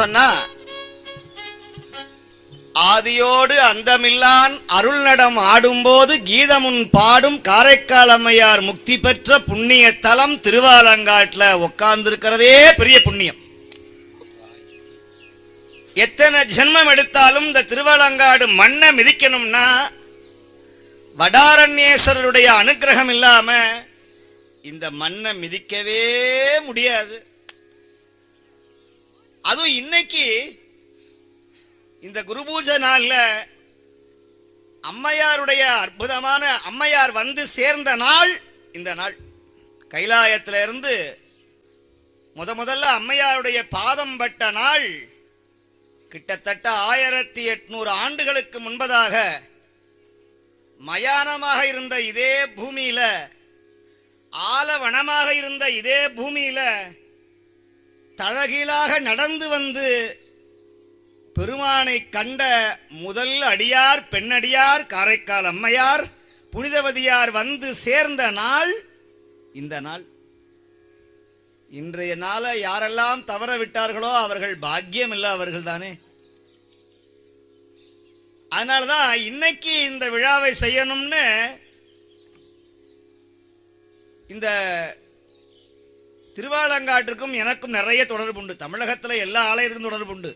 சொன்னா ஆதியோடு அந்தமில்லான் அருள் நடம் ஆடும்போது கீதமுன் பாடும் காரைக்கால் அம்மையார் முக்தி பெற்ற புண்ணிய தலம் திருவாலங்காட்டில் உட்கார்ந்திருக்கிறதே பெரிய புண்ணியம். எத்தனை ஜென்மம் எடுத்தாலும் இந்த திருவாலங்காடு மண்ணை மிதிக்கணும்னா வடாரண்யேஸ்வரருடைய அனுக்கிரகம் இல்லாம இந்த மண்ணை மிதிக்கவே முடியாது. அதுவும் இன்னைக்கு இந்த குரு பூஜை அம்மையாருடைய அற்புதமான அம்மையார் வந்து சேர்ந்த நாள் இந்த நாள். கைலாயத்தில் இருந்து முத முதல்ல அம்மையாருடைய பாதம் பட்ட நாள் கிட்டத்தட்ட ஆயிரத்தி எட்நூறு ஆண்டுகளுக்கு முன்பதாக மயானமாக இருந்த இதே பூமியில ஆலவனமாக இருந்த இதே பூமியில தழகீழாக நடந்து வந்து பெருமானை கண்ட முதல் அடியார் பெண்ணடியார் காரைக்கால் அம்மையார் புனிதவதியார் வந்து சேர்ந்த நாள் இந்த நாள். இன்றைய நாளை யாரெல்லாம் தவற விட்டார்களோ அவர்கள் பாக்கியம் இல்லை அவர்கள் தானே. அதனாலதான் இன்னைக்கு இந்த விழாவை செய்யணும்னு இந்த திருவாலங்காட்டிற்கும் எனக்கும் நிறைய தொடர்பு உண்டு தமிழகத்தில் எல்லா ஆலயத்துக்கும் தொடர்பு உண்டு